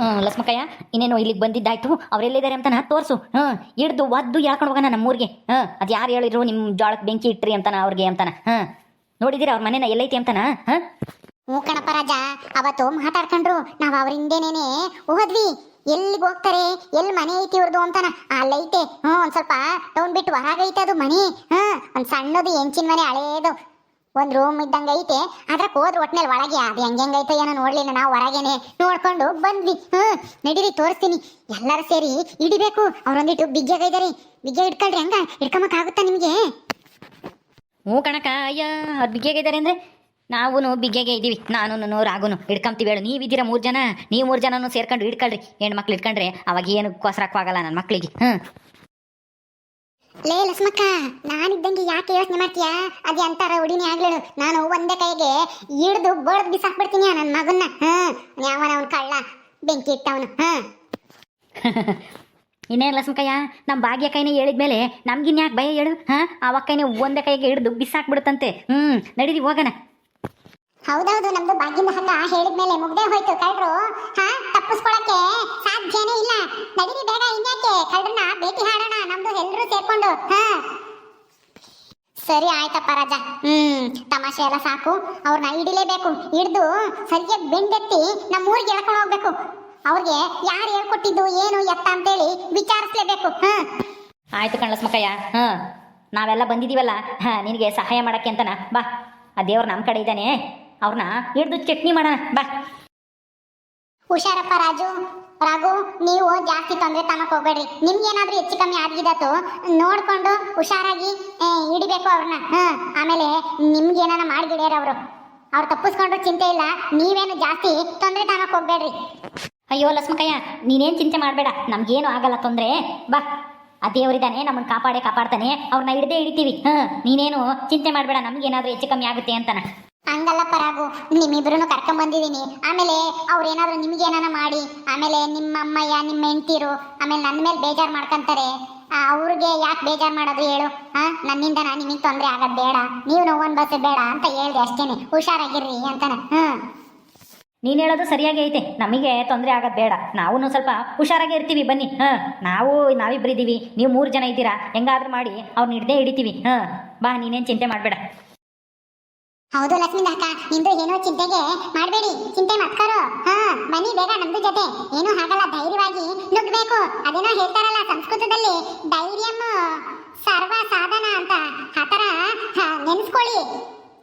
ಹ್ಞೂ ಲಕ್ಷ್ಮಕ್ಕಯ್ಯ ಇನ್ನೇನು ಇಲ್ಲಿಗೆ ಬಂದಿದ್ದಾಯ್ತು. ಅವರೆಲ್ಲಿದ್ದಾರೆ ನಾ ತೋರಿಸು. ಹ್ಞೂ ಹಿಡ್ದು ಒದ್ದು ಯಾಕೊಂಡು ಹೋಗೋಣ ನಮ್ಮೂರಿಗೆ. ಹಾಂ ಅದು ಯಾರು ಹೇಳಿದ್ರು ನಿಮ್ಮ ಜೋಳಕ್ಕೆ ಬೆಂಕಿ ಇಟ್ರಿ ಅಂತಾನ ಅವ್ರಿಗೆ ಅಂತಾನ. ಹಾಂ ನೋಡಿದ್ದೀರಾ ಅವ್ರ ಮನೇನ ಎಲ್ಲೈತಿ ಅಂತಾನ? ಹಾಂ ಹ್ಞೂ ಕಣಪ್ಪ ರಾಜ, ಅವತ್ತು ಮಾತಾಡ್ಕೊಂಡ್ರು. ನಾವು ಅವ್ರ ಹಿಂದೆನೇನೆ ಹೋದ್ವಿ. ಎಲ್ಲಿಗೆ ಹೋಗ್ತಾರೆ ಎಲ್ಲಿ ಮನೆ ಐತಿ ಇವ್ರದ್ದು ಅಂತಾನ? ಅಲ್ಲೈತೆ ಹ್ಞೂ ಒಂದ್ ಸ್ವಲ್ಪ ಟೌನ್ ಬಿಟ್ಟು ಹೊರಗೈತೆ ಅದು ಮನೆ. ಹಾ ಒಂದು ಸಣ್ಣದು ಹೆಂಚಿನ ಮನೆ, ಹಳೇದು. ಒಂದ್ ರೂಮ್ ಇದ್ದಂಗ ಐತೆ. ಅದ್ರಕ್ಕೆ ಹೋದ್ರ ಒಟ್ನಲ್ಲಿ ಒಳಗೆ. ಅದು ಹೆಂಗೈತೆ ಏನೋ ನೋಡ್ಲಿಲ್ಲ ನಾವು ಹೊರಗೇನೆ. ನೋಡ್ಕೊಂಡು ಬಂದ್ವಿ. ಹ್ಮ್ ನಡೀರಿ, ತೋರಿಸ್ತೀನಿ. ಎಲ್ಲರೂ ಸೇರಿ ಹಿಡಿಬೇಕು ಅವ್ರೊಂದಿಟ್ಟು ಇದ್ದಾರೆ ಬಿಗ್ಗೆ ಇಟ್ಕೊಳ್ರಿ ಹಂಗ. ಇಟ್ಕೊಂಬಕ್ ಆಗುತ್ತಾ ನಿಮಗೆ? ಹ್ಞೂ ಕಣಕ ಅಯ್ಯ ಅದು ಬಿಗ್ಗೆಗೆ ಇದ್ದಾರೆ ಅಂದರೆ ನಾವು ಬಿಗ್ಗೆಗೆ ಇದ್ದೀವಿ ನಾನು ರಾಗುನು. ಹಿಡ್ಕೊಂತೀವಿ ಹೇಳು. ನೀವಿದ್ದೀರಾ ಮೂರು ಜನ? ನೀವು ಮೂರು ಜನನು ಸೇರ್ಕೊಂಡು ಹಿಡ್ಕೊಳ್ರಿ. ಹೆಣ್ಮಕ್ಳು ಇಟ್ಕೊಂಡ್ರೆ ಅವಾಗ ಏನು ಕೊಸರಕ್ಕಾಗಲ್ಲ ನನ್ನ ಮಕ್ಕಳಿಗೆ ಹ್ಞೂ. ಲೇ ಲಕ್ಷ್ಮಕ್ಕ ನಾನಿದ್ದಂಗೆ ಯಾಕೆ ಯೋಚನೆ ಮಾಡ್ತೀಯಾ? ಅದೇ ಅಂತಾರ ಹುಡಿನಿ ಆಗ್ಲೇಳು ನಾನು ಒಂದೇ ಕೈಗೆ ಹಿಡ್ದು ಬಡ್ದು ಬಿಸಾಕ್ಬಿಡ್ತೀನಿ ನನ್ನ ಮಗನ್ನ. ಹ್ಮ್ ಯಾವನ ಅವನ ಕಳ್ಳ? ಬೆಂಕಿ ಇಟ್ಟವನು. ಹ್ಮ್ ಇನ್ನೇನು ಲಕ್ಷ್ಮಕ್ಕಯ್ಯ ನಮ್ಮ ಭಾಗ್ಯ ಕೈನೇ ಹೇಳಿದ್ಮೇಲೆ ನಮ್ಗಿನ್ ಯಾಕೆ ಭಯ ಹೇಳು? ಹಾಂ ಅವಾಗ ಕೈನೇ ಒಂದೇ ಕೈಗೆ ಹಿಡಿದು ಬಿಸಾಕ್ಬಿಡುತ್ತಂತೆ. ಹ್ಞೂ ನಡೀರಿ ಹೋಗೋಣ. ಹೌದೌದು ನಮ್ದು ಭಾಗ್ಯದ ಹಗ್ಗ ಹೇಳಿದ್ಮೇಲೆ ಮುಗ್ದೇ ಹೋಯ್ತು ಕಳ್ರು ಹಾ ತಪ್ಪಿಸ್ಕೊಳಕ್ಕೆ ಸಾಧ್ಯನೇ ಇಲ್ಲ. ನಡೀರಿ ಬೇಗ ಇನ್ಯಾಕೆ? ಕಳ್ರನ್ನ ಭೇಟಿ ಹಾಡೋಣ. ಎಲ್ರೂ ಸೇರ್ಕೊಂಡು ಹಾ? ಸರಿ ಆಯ್ತಪ್ಪ ರಾಜ. ಹ್ಮ್ ತಮಾಷೆ ಎಲ್ಲ ಸಾಕು. ಅವ್ರನ್ನ ಹಿಡಿಲೇಬೇಕು. ಹಿಡ್ದು ಸರಿಯಾಗಿ ಬೆಂಡೆತ್ತಿ ನಮ್ಮ ಊರಿಗೆ ಎಳ್ಕೊಂಡು ಹೋಗ್ಬೇಕು. ಅವ್ರಿಗೆ ಯಾರು ಹೇಳ್ಕೊಟ್ಟಿದ್ದು ಏನು ಎತ್ತ ಅಂತೇಳಿ ವಿಚಾರಿಸ್ಲೇಬೇಕು ಹಾ? ಆಯ್ತು ಕಣ್ ಹಾ ಹಾಂ? ನಾವೆಲ್ಲ ಬಂದಿದ್ದೀವಲ್ಲ ಹಾ? ನಿನಗೆ ಸಹಾಯ ಮಾಡಕ್ಕೆ ಅಂತನ? ಬಾ. ಆ ದೇವ್ರು ನಮ್ಮ ಕಡೆ ಇದ್ದಾನೆ. ಅವ್ರನ್ನ ಹಿಡ್ದು ಚಟ್ನಿ ಮಾಡೋಣ ಬಾ. ಹುಷಾರಪ್ಪ ರಾಜು. ರಾಘು, ನೀವು ಜಾಸ್ತಿ ತೊಂದರೆ ತಮಕ್ ಹೋಗ್ಬೇಡ್ರಿ. ನಿಮ್ಗೇನಾದ್ರೂ ಹೆಚ್ಚು ಕಮ್ಮಿ ಆಗಿದತ್ತು ನೋಡ್ಕೊಂಡು ಹುಷಾರಾಗಿ ಹಿಡಿಬೇಕು ಅವ್ರನ್ನ. ಹ್ಮ್ ಆಮೇಲೆ ನಿಮ್ಗೇನಾರ ಮಾಡಿಗಿಡ್ಯಾರ ಅವರು. ಅವ್ರು ತಪ್ಪಿಸ್ಕೊಂಡ್ರು ಚಿಂತೆ ಇಲ್ಲ, ನೀವೇನು ಜಾಸ್ತಿ ತೊಂದರೆ ತಮಕ್ ಹೋಗ್ಬೇಡ್ರಿ. ಅಯ್ಯೋ ಲಕ್ಷ್ಮಕಯ್ಯ, ನೀನೇನ್ ಚಿಂತೆ ಮಾಡಬೇಡ. ನಮ್ಗೇನು ಆಗಲ್ಲ ತೊಂದರೆ. ಬಾ. ಆ ದೇವರಿದ್ದಾನೆ ನಮ್ಮನ್ನ ಕಾಪಾಡೇ ಕಾಪಾಡ್ತಾನೆ. ಅವ್ರನ್ನ ಹಿಡ್ದೇ ಹಿಡಿತೀವಿ. ಹಾಂ, ನೀನೇನು ಚಿಂತೆ ಮಾಡಬೇಡ. ನಮಗೇನಾದರೂ ಹೆಚ್ಚು ಕಮ್ಮಿ ಆಗುತ್ತೆ ಅಂತಾನ. ಹಂಗಲ್ಲಪ್ಪ ಪರಾಗು ನಿಮ್ಮಿಬ್ರು ಕರ್ಕೊಂಡ್ ಬಂದಿದೀನಿ. ಆಮೇಲೆ ಅವ್ರೇನಾದ್ರು ನಿಮ್ಗೆ ಏನಾನ ಮಾಡಿ, ಆಮೇಲೆ ನಿಮ್ಮ ಅಮ್ಮಯ್ಯ ನಿಮ್ಮ ಹೆಂಡ್ತಿರು ಆಮೇಲೆ ನನ್ನ ಮೇಲೆ ಬೇಜಾರು ಮಾಡ್ಕೊಂತಾರೆ. ಅವ್ರಿಗೆ ಯಾಕೆ ಬೇಜಾರು ಮಾಡೋದು ಹೇಳು? ಹಾ ನನ್ನಿಂದ ನಾನು ನಿಮಗೆ ತೊಂದರೆ ಆಗೋದು ಬೇಡ. ನೀವು ನೋವು ಬಸ್ ಬೇಡ ಅಂತ ಹೇಳ್ದೆ ಅಷ್ಟೇನೆ. ಹುಷಾರಾಗಿರ್ರಿ ಅಂತಾನೆ. ಹ್ಞೂ ನೀನು ಹೇಳೋದು ಸರಿಯಾಗಿ ಐತೆ. ನಮಗೆ ತೊಂದರೆ ಆಗೋದು ಬೇಡ. ನಾವು ಸ್ವಲ್ಪ ಹುಷಾರಾಗಿ ಇರ್ತೀವಿ. ಬನ್ನಿ. ಹಾಂ. ನಾವು ನಾವಿಬ್ಬರಿದ್ದೀವಿ ನೀವು ಮೂರು ಜನ ಇದ್ದೀರಾ? ಹೆಂಗಾದ್ರೂ ಮಾಡಿ ಅವ್ರನ್ನ ಹಿಡ್ದೇ ಹಿಡಿತೀವಿ. ಹಾಂ. ಬಾ, ನೀನೇನು ಚಿಂತೆ ಮಾಡಬೇಡ. ಹೌದು ಲಕ್ಷ್ಮಿ ಅಕ್ಕ ನಿಮ್ದು ಏನೋ ಚಿಂತೆಗೆ ಮಾಡಬೇಡಿ, ಚಿಂತೆ ಮತ್ಕರು ಹಾ, ಬನ್ನಿ ಬೇಗ ನಮ್ದು ಜೊತೆ. ಏನೂ ಆಗಲ್ಲ ಧೈರ್ಯವಾಗಿ ನುಗ್ಬೇಕು ಅದೇನೋ ಹೇಳ್ತಾರಲ್ಲ ಸಂಸ್ಕೃತದಲ್ಲಿ, ಧೈರ್ಯಂ ಸರ್ವ ಸಾಧನ ಅಂತ. ಆತರ ನೆನೆಸ್ಕೊಳ್ಳಿ.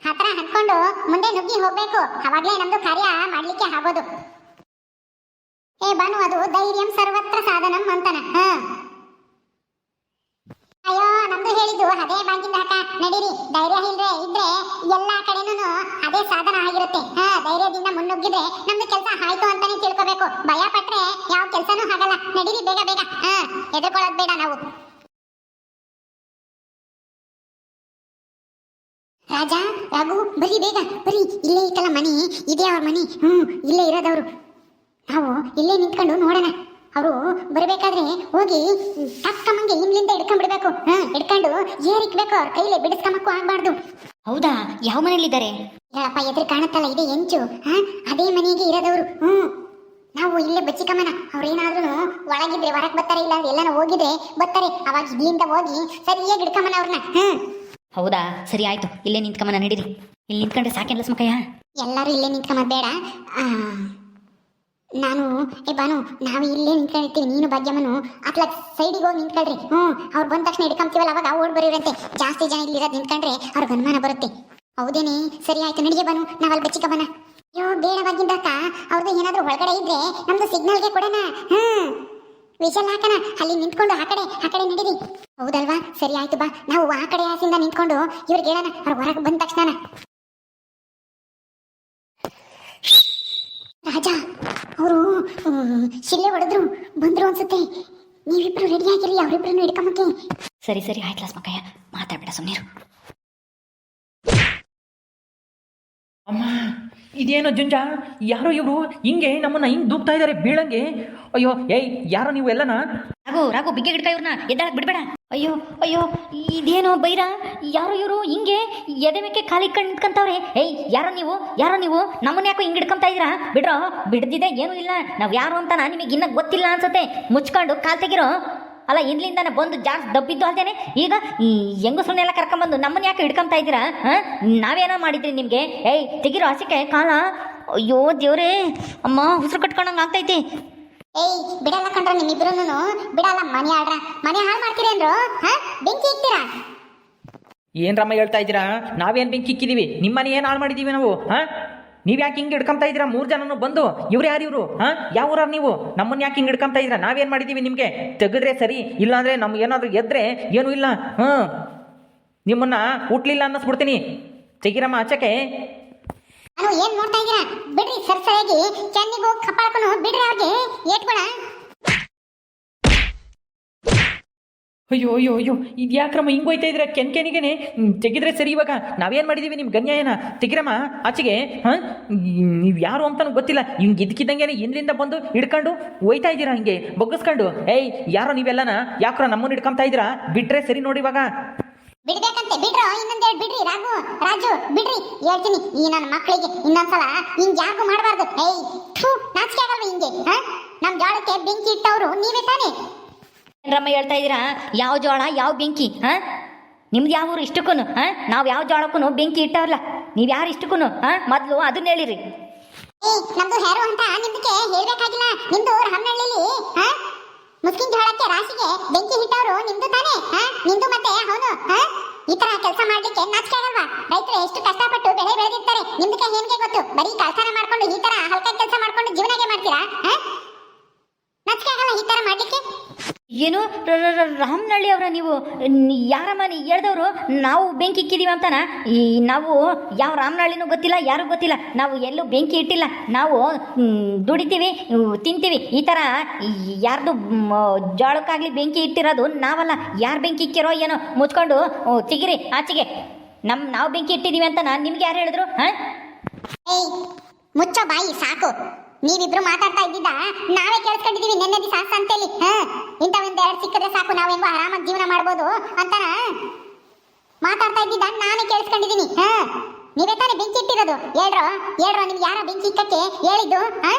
ಆತರ ಹತ್ಕೊಂಡು ಮುಂದೆ ನುಗ್ಗಿ ಹೋಗ್ಬೇಕು. ಅವಾಗಲೇ ನಮ್ದು ಕಾರ್ಯ ಮಾಡ್ಲಿಕ್ಕೆ ಆಗೋದು. ಏ ಬಾನು ಅದು, ಧೈರ್ಯಂ ಸರ್ವತ್ರ ಸಾಧನಂ ಅಂತಾನೆ. ಹಾ. ಅಯ್ಯೋ, ನಮ್ದು ಹೇಳಿದ್ದು ಅದೇ ಬಾಗಿಂದ ಹಾಕ. ನಡೀರಿ, ಧೈರ್ಯ ಇಲ್ದ್ರೆ ಇದ್ರೆ ಎಲ್ಲಾ ಕಡೆನೂ ಅದೇ ಸಾಧನ ಆಗಿರುತ್ತೆ. ಹಾ, ಧೈರ್ಯದಿಂದ ಮುನ್ನುಗ್ಗಿದ್ರೆ ನಮ್ದು ಕೆಲಸ ಆಯ್ತು ಅಂತಾನೆ ತಿಳ್ಕೋಬೇಕು. ಭಯ ಪಟ್ರೆ ಯಾವ ಕೆಲಸನೂ ಆಗಲ್ಲ. ನಡೀರಿ, ಬೇಗ ಬೇಗ. ಹಾ, ಎದುರ್ಕೊಳ್ಳೋದು ಬೇಡ ನಾವು. ರಾಜ, ರಘು ಬರೀ ಬೇಗ. ಬರೀ ಇಲ್ಲೇ ಇತ್ತಲ್ಲ ಮನೆ. ಇದೇ ಅವ್ರ ಮನೆ. ಹ್ಮ್, ಇಲ್ಲೇ ಇರೋದವರು. ನಾವು ಇಲ್ಲೇ ನಿಂತ್ಕೊಂಡು ನೋಡೋಣ. ಅವರು ಹೋಗಿ ತಕ್ಕಮ್ಮಂಗೆ ಹಿಂಗ್ಲಿಂದ ಹಿಡ್ಕೊಂಡ್ಬಿಡ್ಬೇಕು ಹಾ ಹಿಡ್ಕೊಂಡು ಏರಿಕ್ಬೇಕು ಅವ್ರ ಕೈಲಿ ಬಿಡಿಸ್ಕೊಂಬಕ್ಕೂ ಆಗ್ಬಾರ್ದು. ಹೌದಾ? ಯಾವ ಮನೇಲಿದ್ದಾರೆ ಹೇಳಪ್ಪ ಎದುರು ಕಾಣುತ್ತಲ್ಲ ಇದೆ ಹೆಂಚು ಹಾ ಅದೇ ಮನೆಗೆ ಇರೋದವ್ರು. ಹ್ಮ್. ನಾವು ಇಲ್ಲೇ ಬಚ್ಚಿಕಮ್ಮನ. ಅವ್ರೇನಾದ್ರೂ ಒಳಗಿದ್ರೆ ಹೊರಗೆ ಬರ್ತಾರೆ ಇಲ್ಲ ಎಲ್ಲಾನು ಹೋಗಿದ್ರೆ ಬರ್ತಾರೆ. ಅವಾಗ ಇಲ್ಲಿಂದ ಹೋಗಿ ಸರಿಯಾಗಿ ಹಿಡ್ಕೊಂಬನ ಅವ್ರನ್ನ ಹ್ಮ್. ಹೌದಾ? ಸರಿ ಆಯ್ತು. ಇಲ್ಲೇ ನಿಂತ್ಕಮ್ಮನ ನಡೀರಿ. ಇಲ್ಲಿ ನಿಂತ್ಕೊಂಡ್ರೆ ಲಕ್ಷ್ಮಕ್ಕಯ್ಯ ಎಲ್ಲರೂ ಇಲ್ಲೇ ನಿಂತ್ಕೊಂಬ ಬೇಡ. ಆ, ನಾನು, ಏ ಬಾನು, ನಾವು ಇಲ್ಲೇ ನಿಂತ್ಕೊಂಡಿರ್ತೀವಿ, ನೀನು ಭಾಗ್ಯಮ್ಮನು. ಅತ್ಲ ಸೈಡಿಗೆ ಹೋಗಿ ನಿಂತ್ಕೊಳ್ರಿ. ಹ್ಞೂ, ಅವ್ರು ಬಂದ ತಕ್ಷಣ ಹಿಡ್ಕೊಂತೀವಲ್ಲ ಅವಾಗ ಓಡ್ ಬರೀರಂತೆ ಜಾಸ್ತಿ ಜನ ಇಲ್ಲಿರೋದು ನಿಂತ್ಕೊಂಡ್ರೆ ಅವ್ರಿಗೆ ಅನುಮಾನ ಬರುತ್ತೆ. ಹೌದೇನೆ? ಸರಿ ಆಯ್ತು, ನಡಿಗೆ ಬಾನು, ನಾವಲ್ಲಿ ಬಚ್ಚಿಕ ಬನ. ಅಯ್ಯೋ ಬೇಡ ಭಾಗ್ಯದಕ್ಕ ಅವ್ರದ್ದು ಏನಾದರೂ ಒಳಗಡೆ ಇದ್ರೆ ನಮ್ದು ಸಿಗ್ನಲ್ಗೆ ಕೊಡೋಣ. ಹ್ಮ್ ವಿಷಲ್ ಹಾಕಣ, ಅಲ್ಲಿ ನಿಂತ್ಕೊಂಡು ಆ ಕಡೆ ಆ ಕಡೆ ನಡೀರಿ. ಹೌದಲ್ವಾ? ಸರಿ ಆಯ್ತು ಬಾ. ನಾವು ಆ ಕಡೆ ಆಸಿಂದ ನಿಂತ್ಕೊಂಡು ಇವ್ರಿಗೆ ಹೇಳೋಣ, ಅವ್ರು ಹೊರಗೆ ಬಂದ ತಕ್ಷಣ ರಾಜ ಅವರು ಶಿಲ್ಲೆ ಹೊಡೆದ್ರು ಬಂದ್ರು ಅನ್ಸುತ್ತೆ. ನೀವಿಬ್ರು ರೆಡಿ ಆಗಿರಿ ಅವರಿಬ್ರನ್ನು ಹಿಡ್ಕೊಂಬಕ್ಕೆ. ಸರಿ ಸರಿ ಆಯ್ತು ಲಕ್ಷ್ಮಕ್ಕಯ್ಯ ಮಾತಾಡ್ಬೇಡ ಸುಮ್ಮನೆ ಅಮ್ಮ ಇದೇನು ಜುಂಜ? ಯಾರೋ ಇವರು ಹಿಂಗೆ ನಮ್ಮನ್ನ ಹಿಂಗ್ ದೂಕ್ತಾ ಇದಾರೆ ಬೀಳಂಗೆ? ಅಯ್ಯೋ ಏಯ್ ಯಾರೋ ನೀವು ಎಲ್ಲನ? ರಾಘು ರಾಘು ಬಿಗ್ಗೆ ಇಡ್ತಾ ಇವ್ರನ್ನ. ಎದ್ದಾಳಕ್ ಬಿಡ್ಬೇಡ. ಅಯ್ಯೋ ಅಯ್ಯೋ, ಇದೇನೋ ಬೈರ? ಯಾರು ಇವರು ಹಿಂಗೆ ಎದೆ ಮೇಕೆ ಖಾಲಿ ಕಣ್ ನಿಂತ್ಕೊಂತವ್ರೆ ಏಯ್, ಯಾರೋ ನೀವು ಯಾರೋ ನೀವು? ನಮ್ಮನ್ನ ಯಾಕೋ ಹಿಂಗೆ ಹಿಡ್ಕೊಂತ ಇದ್ದೀರಾ ಬಿಡ್ರೋ ಬಿಡ್ದಿದೆ ಏನೂ ಇಲ್ಲ. ನಾವು ಯಾರು ಅಂತ ನಾನು ನಿಮಗೆ ಇನ್ನೂ ಗೊತ್ತಿಲ್ಲ ಅನ್ಸುತ್ತೆ. ಮುಚ್ಕೊಂಡು ಕಾಲ್ ತೆಗಿರೋ. ಅಲ್ಲ ಇಲ್ಲಿಂದ ಬಂದು ಜಾಸ್ತಿ ದಬ್ಬಿದ್ದು ಅಲ್ದೇನೆ? ಈಗ ಹೆಂಗಸ್ರನ್ನೆಲ್ಲ ಕರ್ಕೊಂಬಂದು ನಮ್ಮನ್ನ ಯಾಕೆ ಹಿಡ್ಕೊಂತ ಇದ್ದೀರಾ ಹಾಂ? ನಾವೇನೋ ಮಾಡಿದ್ರಿ ನಿಮಗೆ? ಏಯ್, ತೆಗಿರೋ ಹಸಿಕೆ ಕಾಲ. ಅಯ್ಯೋ ದೇವ್ರೇ. ಅಮ್ಮ, ಉಸಿರು ಕಟ್ಕೊಂಡಂಗೆ ಆಗ್ತೈತಿ. ಏಯ್, ಬಿಡಲ್ಲ ಕಂಡ್ರ ನಿಮ್ಮಿಬ್ರುನು ಬಿಡಲ್ಲ, ಮನೆ ಆಡ್ರ ಮನೆ ಹಾಳು ಮಾಡ್ತೀರಿ ಅಂದ್ರು ಹಾ? ಬೆಂಕಿ ಇಕ್ತೀರಾ? ಏನ್ರಮ್ಮ ಹೇಳ್ತಾ ಇದ್ದೀರಾ? ನಾವೇನ್ ಬೆಂಕಿ ಇಕ್ಕಿದೀವಿ? ನಿಮ್ಮನೆ ಏನು ಹಾಳು ಮಾಡಿದೀವಿ ನಾವು? ಹಾಂ? ನೀವು ಯಾಕೆ ಹಿಂಗ್ ಹಿಡ್ಕೊಂತಾ ಇದ್ದೀರಾ? ಮೂರು ಜನನು ಬಂದು. ಇವ್ರು ಯಾರು ಇವರು? ಹಾ? ಯಾವ ಊರವ್ರು ನೀವು? ನಮ್ಮನ್ನ ಯಾಕೆ ಹಿಂಗ್ ಹಿಡ್ಕೊಂತ ಇದ್ದೀರಾ? ನಾವೇನ್ ಮಾಡಿದೀವಿ ನಿಮಗೆ? ತೆಗೆದ್ರೆ ಸರಿ, ಇಲ್ಲಾಂದ್ರೆ ನಮ್ಗೆ ಏನಾದರೂ ಎದ್ರೆ ಏನೂ ಇಲ್ಲ. ಹ? ನಿಮ್ಮನ್ನ ಹುಟ್ಲಿಲ್ಲ ಅನ್ನಿಸ್ಬಿಡ್ತೀನಿ. ತೆಗಿರಮ್ಮ, ಆಚಕ್ಕೆ. ನಾನು ಏನ್ ನೋಡ್ತಾ ಇದ್ದೀರಾ? ಬಿಡ್ರಿ, ಸರ್, ಸರಿಯಾಗಿ. ಚೆನ್ನಿಗೂ ಬಿಡ್ರಿ ಅವ್ರಿಗೆ. ಏಟ್ಕೊಳ ಅಯ್ಯೋ ಅಯ್ಯೋ ಅಯ್ಯೋ, ಇದು ಯಾಕ್ರಮ್ಮ ಹಿಂಗೆ ಹೋಯ್ತಾ ಇದ್ರೆ ಕೆನ್ ಕೆನಿಗೆನೆ. ತೆಗಿದ್ರೆ ಸರಿ ಇವಾಗ. ನಾವೇನು ಮಾಡಿದ್ದೀವಿ ನಿಮ್ಮ ಗನ್ಯಾಯನ? ತೆಗಿರಮ್ಮ, ಆಚೆಗೆ, ಹಾಂ? ನೀವು ಯಾರು ಅಂತನೂ ಗೊತ್ತಿಲ್ಲ. ಹಿಂಗೆ ಇದ್ಕಿದ್ದಂಗೆ ಹಿಂದಿಂದ ಬಂದು ಹಿಡ್ಕೊಂಡು ಹೋಯ್ತಾ ಇದ್ದೀರಾ ಹಿಂಗೆ? ಬಗ್ಗಿಸ್ಕೊಂಡು. ಏಯ್, ಯಾರೋ ನೀವೆಲ್ಲನ? ಯಾಕ್ರ ನಮ್ಮನ್ನು ಹಿಡ್ಕೊಂತ ಇದ್ದೀರಾ? ಬಿಟ್ರೆ ಸರಿ ನೋಡಿ ಇವಾಗ. ಬಿಡ್ಬೇಕಂತೆ ಬಿಡ್ರು ಇನ್ನೊಂದೆರಡು ಬಿಡ್ರಿ ರಾಘು ರಾಜು ಬಿಡ್ರಿ ಹೇಳ್ತೀನಿ ಈ ನನ್ನ ಮಕ್ಕಳಿಗೆ ಇನ್ನೊಂದ್ಸಲ ಹಿಂಗ್ ಯಾಕು ಮಾಡಬಾರ್ದು. ಏಯ್ ಥೂ ನಾಚಿಕೆ ಆಗಲ್ವ ಹಿಂಗೆ ಹಾ? ನಮ್ ಜೋಳಕ್ಕೆ ಬೆಂಕಿ ಇಟ್ಟವ್ರು ನೀವೇ ತಾನೇ? ರಮ್ಮ ಹೇಳ್ತಾ ಇದ್ದೀರಾ? ಯಾವ ಜೋಳ ಯಾವ ಬೆಂಕಿ ಹಾಂ? ನಿಮ್ದು ಯಾವ ಊರು ಇಷ್ಟಕ್ಕೂ ಹಾಂ? ನಾವು ಯಾವ ಜೋಳಕ್ಕೂ ಬೆಂಕಿ ಇಟ್ಟವ್ರಲ್ಲ ನೀವು ಯಾರು ಇಷ್ಟಕ್ಕೂ ಹಾ? ಮೊದಲು ಅದನ್ನ ಹೇಳಿರಿ. ಏಯ್ ನಮ್ದು ಹೇರು ಅಂತ ನಿಮ್ದಕ್ಕೆ ಹೇಳ್ಬೇಕಾಗಿಲ್ಲ ನಿಮ್ದು ಹಮ್ಮನಹಳ್ಳಿಲಿ ಹಾ? ಮುಸ್ಕಿನ್ ಜೋಳಕ್ಕೆ ರಾಶಿಗೆ ಬೆಂಕಿ ಹಿಟ್ಟವರು ನಿಮ್ದು ತಾನೇ? ಹಾ? ನಿಮ್ದು ಮತ್ತೆ? ಅವನು ಹಾ? ಈ ತರ ಕೆಲಸ ಮಾಡ್ಲಿಕ್ಕೆ ನಾಚಿಕೆ ಆಗಲ್ವಾ? ರೈತರು ಎಷ್ಟು ಕಷ್ಟಪಟ್ಟು ಬೆಳೆ ಬೆಳೆದಿರ್ತಾರೆ? ನಿಮ್ದಕ್ಕೆ ಏನ್ಗೆ ಗೊತ್ತು. ಬರೀ ಕೆಲಸನ ಮಾಡ್ಕೊಂಡು ಈ ತರ ಹಲ್ಕ ಕೆಲಸ ಮಾಡ್ಕೊಂಡು ಜೀವನಗೆ ಮಾಡ್ತೀರಾ? ಹಾ ನಾಚಿಕೆ ಆಗಲ್ಲ ಈ ತರ ಮಾಡ್ಲಿಕ್ಕೆ ಏನು ರಾಮನಳ್ಳಿ ಅವರ ನೀವು ಯಾರ ಮನೆ ಎಳ್ದವರು ನಾವು ಬೆಂಕಿ ಇಕ್ಕಿದೀವಿ ಅಂತನ? ಈ ನಾವು ಯಾವ ರಾಮನಳ್ಳಿನೂ ಗೊತ್ತಿಲ್ಲ ಯಾರೂ ಗೊತ್ತಿಲ್ಲ. ನಾವು ಎಲ್ಲೂ ಬೆಂಕಿ ಇಟ್ಟಿಲ್ಲ. ನಾವು ದುಡಿತೀವಿ ತಿಂತೀವಿ. ಈ ಥರ ಯಾರ್ದು ಜೋಳಕ್ಕಾಗಲಿ ಬೆಂಕಿ ಇಟ್ಟಿರೋದು ನಾವಲ್ಲ. ಯಾರು ಬೆಂಕಿ ಇಕ್ಕಿರೋ ಏನೋ ಮುಚ್ಕೊಂಡು ತಿಗಿರಿ, ಆಚೆಗೆ. ನಮ್ಮ ನಾವು ಬೆಂಕಿ ಇಟ್ಟಿದ್ದೀವಿ ಅಂತ ನಾನು ನಿಮ್ಗೆ ಯಾರು ಹೇಳಿದ್ರು? ಹಾಂ? ಮುಚ್ಚೋ ಬಾಯಿ, ಸಾಕು. ನೀವಿಬ್ರು ಮಾತಾಡ್ತಾ ಇದ್ದಿದ್ದ? ನಾವೇ ಕೇಳಿಸ್ಕೊಂಡಿದೀವಿ ನೆನ್ನೆ ದಿವಸ ಸಂತೆಲಿ, ಹಾ? ಇಂಥ ಒಂದ್ ಎರಡು ಸಿಕ್ಕಿದ್ರೆ ಸಾಕು ನಾವು ಹೆಂಗೋ ಆರಾಮಾಗಿ ಜೀವನ ಮಾಡ್ಬೋದು ಅಂತನ? ಮಾತಾಡ್ತಾ ಇದ್ದಿದ್ದ? ನಾನೇ ಕೇಳಿಸ್ಕೊಂಡಿದೀನಿ ಹಾ? ನೀವೇ ತಾನೇ ಬೆಂಕಿ ಇಟ್ಟಿರೋದು ಹೇಳ್ರು? ಹೇಳ್ರು, ನಿಮ್ಗೆ ಯಾರೋ ಬೆಂಕಿ ಇಕ್ಕಕ್ಕೆ ಹೇಳಿದ್ದು, ಹಾ?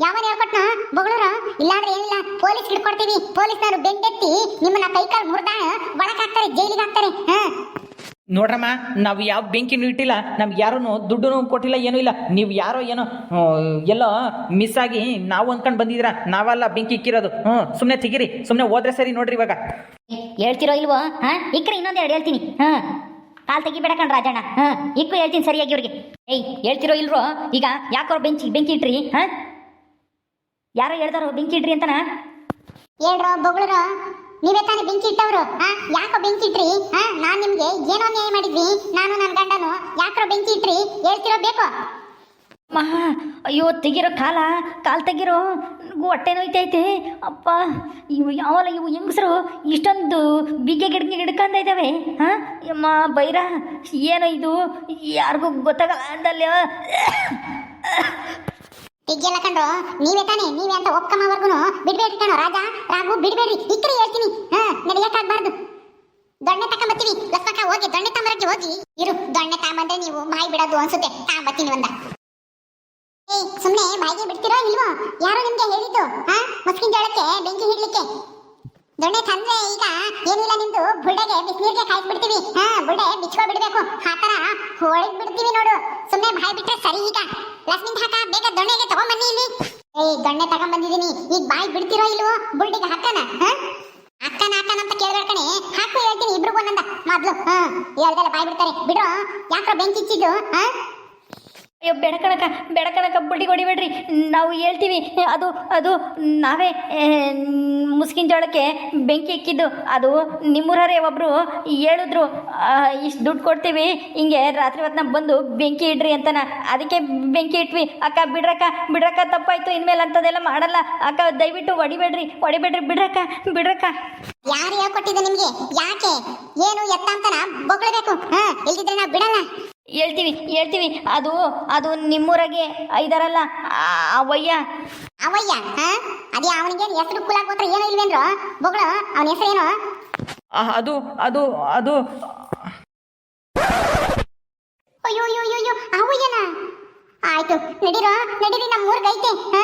ಯಾವನ್ ಹೇಳ್ಕೊಟ್ನ? ಬೊಗಳೂರು? ಇಲ್ಲಾಂದ್ರೆ ಏನಿಲ್ಲ ಪೊಲೀಸ್ ಹಿಡ್ಕೊಡ್ತೀವಿ. ಪೊಲೀಸ್ನವರು ಬೆಂಡೆತ್ತಿ ನಿಮ್ಮನ್ನ ಕೈಕಾಲು ಮುರ್ದಾಣ ಒಳಗಾಕ್ತಾರೆ ಜೈಲಿಗೆ ಹಾಕ್ತಾರೆ ಹಾ? ನೋಡ್ರಮ್ಮ ನಾವು ಯಾವ ಬೆಂಕಿನೂ ಇಟ್ಟಿಲ್ಲ ನಮ್ಗೆ ಯಾರೂ ದುಡ್ಡು ಕೊಟ್ಟಿಲ್ಲ ಏನೂ ಇಲ್ಲ. ನೀವು ಯಾರೋ ಏನೋ ಎಲ್ಲೋ ಮಿಸ್ ಆಗಿ ನಾವು ಅಂದ್ಕೊಂಡು ಬಂದಿದ್ರ ನಾವಲ್ಲ ಬೆಂಕಿ ಇಕ್ಕಿರೋದು. ಹ್ಞೂ ಸುಮ್ಮನೆ ತೆಗಿರಿ ಸುಮ್ಮನೆ ಹೋದ್ರೆ ಸರಿ ನೋಡ್ರಿ ಇವಾಗ. ಹೇಳ್ತಿರೋ ಇಲ್ವೋ? ಹಾಂ ಇಕ್ಕರೆ ಇನ್ನೊಂದು ಎರಡು ಹೇಳ್ತೀನಿ. ಹಾಂ ಕಾಲ್ ತೆಗಿಬೇಡ ಕಣ್ ರಾಜಣ್ಣ ಹಾಂ ಇಕ್ಕು ಹೇಳ್ತೀನಿ ಸರಿಯಾಗಿ ಇವ್ರಿಗೆ. ಏಯ್ ಹೇಳ್ತಿರೋ ಇಲ್ವೋ? ಈಗ ಯಾಕೋ ಬೆಂಕಿ ಬೆಂಕಿ ಇಟ್ರಿ ಹಾಂ? ಯಾರೋ ಹೇಳ್ದಾರೋ ಬೆಂಕಿ ಇಟ್ರಿ ಅಂತನಾ? ಹೇಳ್ರೋ ಬೊಗಳರು. ನೀವೇ ತಾನೇ ಬೆಂಕಿ ಇಟ್ಟವ್ರು ಯಾಕೋ ಬೆಂಕಿ ಇಟ್ರಿ ನಾನ್ ನಿಮ್ಗೆ ಏನೋ ನ್ಯಾಯ ಮಾಡಿದ್ವಿ, ನಾನು ನನ್ನ ಗಂಡನು, ಯಾಕ್ರೋ ಬೆಂಕಿ ಇಟ್ರಿ ಹೇಳ್ತಿರೋ ಬೇಕು? ಮಹಾ, ಅಯ್ಯೋ, ತೆಗಿರೋ ಕಾಲ, ಕಾಲ್ ತೆಗಿರೋ ನನಗೂ ಹೊಟ್ಟೆ ನೋಯ್ತೈತೆ. ಅಪ್ಪ, ಇವು ಯಾವಲ್ಲ ಇವು ಹೆಂಗಸರು? ಇಷ್ಟೊಂದು ಬಿಗ್ಗೆ ಗಿಡಕ್ಕೆ ಹಿಡ್ಕೊಂಡ ಇದ್ದಾವೆ ಹಾಂ ಯಮ್ಮ, ಬೈರ, ಏನೋ ಇದು? ಯಾರಿಗೂ ಗೊತ್ತಾಗಲ್ಲ ಅಂದಲ್ಲಿ? ತೆಗಿಯಲ್ಲ ಕಂಡ್ರು ನೀವೇ ತಾನೇ, ನೀವೇ ಅಂತ ಒಪ್ಕಮ್ಮವರ್ಗುನು ಬಿಡ್ಬೇಡ್ರಿ ಕಣೋ, ರಾಜ, ರಾಘು, ಬಿಡ್ಬೇಡ್ರಿ, ಇಕ್ರಿ ಹೇಳ್ತೀನಿ. ಹಾ, ನಡೆಯಕ್ಕಾಗ್ಬಾರ್ದು. ದೊಣ್ಣೆ ತಕೊಂಬತ್ತೀವಿ. ಲಸ್ಮಕ್ಕ, ಹೋಗಿ, ದೊಣ್ಣೆ ತಗೊಂಬರಕ್ಕೆ ಹೋಗಿ. ಇರು, ದೊಣ್ಣೆ ತಾಮಂದ್ರೆ ನೀವು ಬಾಯಿ ಬಿಡೋದು ಅನ್ಸುತ್ತೆ. ತಾಂಬತ್ತೀನಿ ಒಂದ. ಏ ಸುಮ್ನೆ ಬಾಯಿಗೆ ಬಿಡ್ತೀರೋ ಇಲ್ವೋ? ಯಾರು ನಿಮ್ಗೆ ಹೇಳಿದ್ದು, ಹಾ, ಮುಸ್ಕಿನ್ ಜೋಳಕ್ಕೆ ಬೆಂಕಿ ಹಿಡ್ಲಿಕ್ಕೆ? ದೊಣ್ಣೆ ತಂದ್ರೆ ಈಗ ಏನಿಲ್ಲ ನಿಂದು, ಬುಲ್ಡೆಗೆ ಬಿಸಿನೀರಿಗೆ ಕಾಯ್ದು ಬಿಡ್ತೀವಿ ಹಾ, ಬುಲ್ಡೆ ಬಿಚ್ಕೋ ಬಿಡ್ಬೇಕು. ಆ ತರ ಹೊಳಗ್ ಬಿಡ್ತೀವಿ ನೋಡು. ಸುಮ್ಮನೆ ಬಾಯ್ ಬಿಟ್ರೆ ಸರಿ ಈಗ. ಲಕ್ಷ್ಮಿ ಹಾಕ, ಬೇಗ ದೊಣ್ಣೆಗೆ ತಗೊಂಬನ್ನಿ ಇಲ್ಲಿ. ಏ ದೊಣ್ಣೆ ತಗೊಂಬಂದಿದೀನಿ ಈಗ ಬಾಯ್ ಬಿಡ್ತಿರೋ ಇಲ್ವೋ? ಬುಲ್ಡಿಗೆ ಹಾಕನ ಅಕ್ಕನ ಅಕ್ಕನ ಅಂತ ಕೇಳ್ಬೇಡ ಕಣೆ. ಹಾಕು ಹೇಳ್ತೀನಿ ಇಬ್ರಿಗೂ ಒಂದಂದ. ಮೊದ್ಲು, ಹಾ. ಹೇಳ್ದಲ್ಲ ಬಾಯಿ ಬಿಡ್ತಾರೆ. ಬಿಡು, ಯಾಕ್ರೋ ಬೆಂಕಿ ಇಚ್ಚಿದ್ದು ಹಾ? ಅಯ್ಯೋ, ಬೇಡ ಕಣಕ ಬೇಡ ಬುಡ್ಡಿ ಹೊಡಿಬೇಡ್ರಿ ನಾವು ಹೇಳ್ತೀವಿ, ಅದು ಅದು ನಾವೇ ಮುಸ್ಕಿನ ಜೋಳಕ್ಕೆ ಬೆಂಕಿ ಇಕ್ಕಿದ್ದು. ಅದು ನಿಮ್ಮೂರವರೇ ಒಬ್ಬರು ಹೇಳಿದ್ರು ಇಷ್ಟು ದುಡ್ಡು ಕೊಡ್ತೀವಿ, ಹಿಂಗೆ ರಾತ್ರಿ ಹೊತ್ನ ಬಂದು ಬೆಂಕಿ ಇಡ್ರಿ ಅಂತನ. ಅದಕ್ಕೆ ಬೆಂಕಿ ಇಟ್ವಿ. ಅಕ್ಕ, ಬಿಡ್ರಕ್ಕ ಬಿಡ್ರಕ್ಕ, ತಪ್ಪಾಯ್ತು, ಇನ್ಮೇಲೆ ಅಂಥದ್ದೆಲ್ಲ ಮಾಡಲ್ಲ. ಅಕ್ಕ, ದಯವಿಟ್ಟು ಹೊಡಿಬೇಡ್ರಿ ಹೊಡಿಬೇಡ್ರಿ, ಬಿಡ್ರಕ್ಕ ಬಿಡ್ರಕ್ಕ. ಯಾರು ಹೇಳ್ಕೊಟ್ಟಿದ್ದು ನಿಮಗೆ? ಯಾಕೆ? ಏನು ಎತ್ತ ಅಂತನ? ಬೊಗಳಬೇಕು. ಹಾ, ಇಲ್ದಿದ್ರೆ ನಾವು ಬಿಡಲ್ಲ. ಹೇಳ್ತೀವಿ ಹೇಳ್ತೀವಿ. ಅದು ಅದು ನಿಮ್ಮೂರಾಗೆ ಇದಾರಲ್ಲ ಅವಯ್ಯ. ಅವಯ್ಯ ಹಾ? ಅದೇ ಅವನಿಗೆ ಹೆಸರು ಕುಲ ಗೋತ್ರ ಏನೋ ಇಲ್ವೇನ್ರು? ಬೊಗಳು ಅವನ ಹೆಸರೇನು ಆ, ಅದು ಅದು ಅದು. ಅಯ್ಯೋ ಅಯ್ಯೋ ಅಯ್ಯೋ ಅಯ್ಯೋ ಅವು ಏನ ಆಯ್ತು ನಡೀರೋ ನಡೀರಿ ನಮ್ಮ ಊರ್ಗೈತೆ ಐತೆ ಹಾ?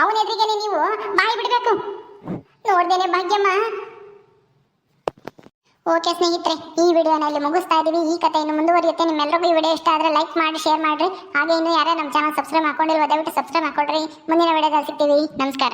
ಅವನ ಎದುರಿಗೇನೆ ನೀವು ಬಾಯಿ ಬಿಡ್ಬೇಕು. ನೋಡ್ದೇನೆ ಭಾಗ್ಯಮ್ಮ. ಓಕೆ ಸ್ನೇಹಿತರೆ, ಈ ವಿಡಿಯೋನಲ್ಲಿ ಮುಗಿಸ್ತಾ ಇದೀವಿ. ಈ ಕಥೆ ಇನ್ನು ಮುಂದುವರಿಯುತ್ತೆ. ನಿಮ್ಮೆಲ್ಲರಿಗೂ ಈ ವಿಡಿಯೋ ಇಷ್ಟ ಆದ್ರೆ ಲೈಕ್ ಮಾಡಿ, ಶೇರ್ ಮಾಡ್ರಿ. ಹಾಗೆ ಇನ್ನು ಯಾರೇ ನಮ್ಮ ಚಾನಲ್ ಸಬ್ಸ್ಕ್ರೈಬ್ ಮಾಡ್ಕೊಂಡಿಲ್ವೋ, ದಯವಿಟ್ಟು ಸಬ್ಸ್ಕ್ರೈಬ್ ಮಾಡ್ಕೊಳ್ರಿ. ಮುಂದಿನ ವಿಡಿಯೋದಲ್ಲಿ ಸಿಗ್ತೀವಿ. ನಮಸ್ಕಾರ.